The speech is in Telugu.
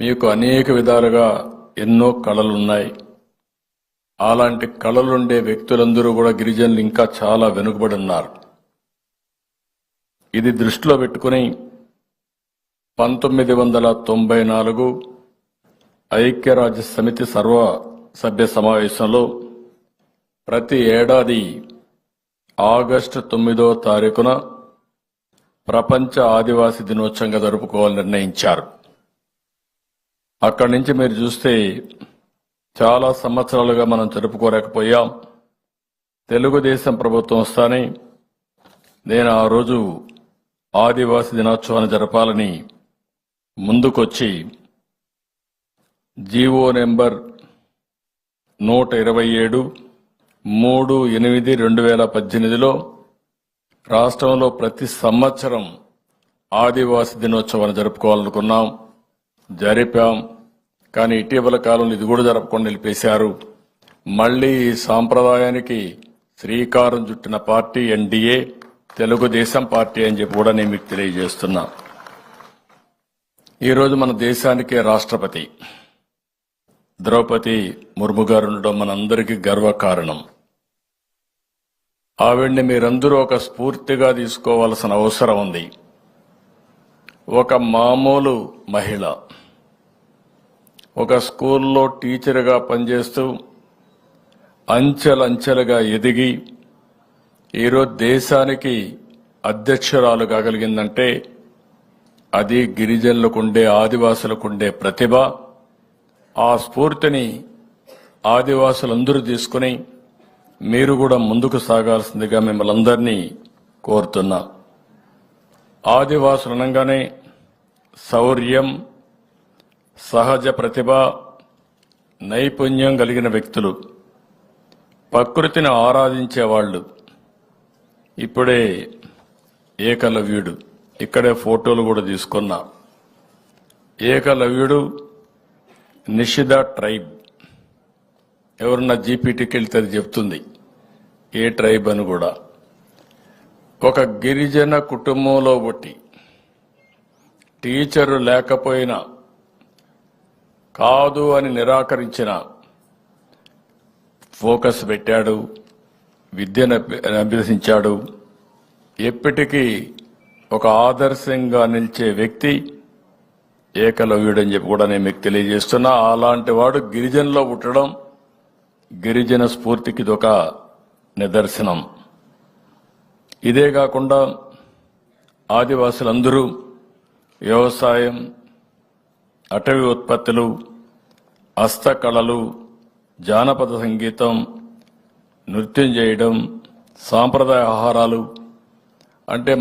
మీకు అనేక విధాలుగా ఎన్నో కళలున్నాయి. అలాంటి కళలుండే వ్యక్తులందరూ కూడా గిరిజనులు ఇంకా చాలా వెనుకబడి ఉన్నారు ఇది దృష్టిలో పెట్టుకుని పంతొమ్మిది వందల తొంభై నాలుగు ఐక్యరాజ్య సమితి సర్వ సభ్య సమావేశంలో ప్రతి ఏడాది ఆగస్టు తొమ్మిదో తారీఖున ప్రపంచ ఆదివాసీ దినోత్సవంగా జరుపుకోవాలని నిర్ణయించారు. అక్కడి నుంచి మీరు చూస్తే చాలా సంవత్సరాలుగా మనం జరుపుకోలేకపోయాం. తెలుగుదేశం ప్రభుత్వం వస్తానే నేను ఆ రోజు ఆదివాసీ దినోత్సవాన్ని జరపాలని ముందుకొచ్చి జీవో నెంబర్ నూట ఇరవై ఏడు మూడు ఎనిమిది రెండు వేల పద్దెనిమిదిలో రాష్ట్రంలో ప్రతి సంవత్సరం ఆదివాసీ దినోత్సవాన్ని జరుపుకోవాలనుకున్నాం. జరిపాం. కానీ ఇటీవల కాలంలో ఇది కూడా జరపకుండా నిలిపేశారు. మళ్ళీ ఈ సాంప్రదాయానికి శ్రీకారం చుట్టిన పార్టీ ఎన్డీఏ తెలుగుదేశం పార్టీ అని చెప్పి కూడా నేను మీకు తెలియజేస్తున్నా. ఈరోజు మన దేశానికే రాష్ట్రపతి ద్రౌపది ముర్ము గారు ఉండడం మనందరికీ గర్వకారణం. ఆవిడ్ని మీరందరూ ఒక స్ఫూర్తిగా తీసుకోవాల్సిన అవసరం ఉంది. ఒక మామూలు మహిళ. ఒక స్కూల్లో టీచర్గా పనిచేస్తూ అంచెలంచెలుగా ఎదిగి ఈరోజు దేశానికి అధ్యక్షురాలు కాగలిగిందంటే అది గిరిజనులకుండే ఆదివాసులకుండే ప్రతిభ. ఆ స్ఫూర్తిని ఆదివాసులందరూ తీసుకుని మీరు కూడా ముందుకు సాగాల్సిందిగా మిమ్మల్ని అందరినీ కోరుతున్నా. ఆదివాసులు అనగానే శౌర్యం సహజ ప్రతిభ నైపుణ్యం కలిగిన వ్యక్తులు ప్రకృతిని ఆరాధించేవాళ్ళు. ఇప్పుడే ఏకలవ్యుడు. ఇక్కడే ఫోటోలు కూడా తీసుకున్నా. ఏకలవ్యుడు నిషిద ట్రైబ్. ఎవరన్నా జీపీటీకి వెళ్తే అది చెప్తుంది. ఏ ట్రైబ్ అని కూడా. ఒక గిరిజన కుటుంబంలో ఒకటి టీచరు లేకపోయినా కాదు అని నిరాకరించిన ఫోకస్ పెట్టాడు విద్యను అభ్యసించాడు. ఎప్పటికీ ఒక ఆదర్శంగా నిలిచే వ్యక్తి ఏకలవ్యుడని చెప్పి కూడా నేను మీకు తెలియజేస్తున్నా. అలాంటి వాడు గిరిజనలో పుట్టడం గిరిజన స్ఫూర్తికి ఇదొక నిదర్శనం. ఇదే కాకుండా ఆదివాసులందరూ వ్యవసాయం అటవీ ఉత్పత్తులు హస్తకళలు జానపద సంగీతం నృత్యం చేయడం సాంప్రదాయ ఆహారాలు అంటే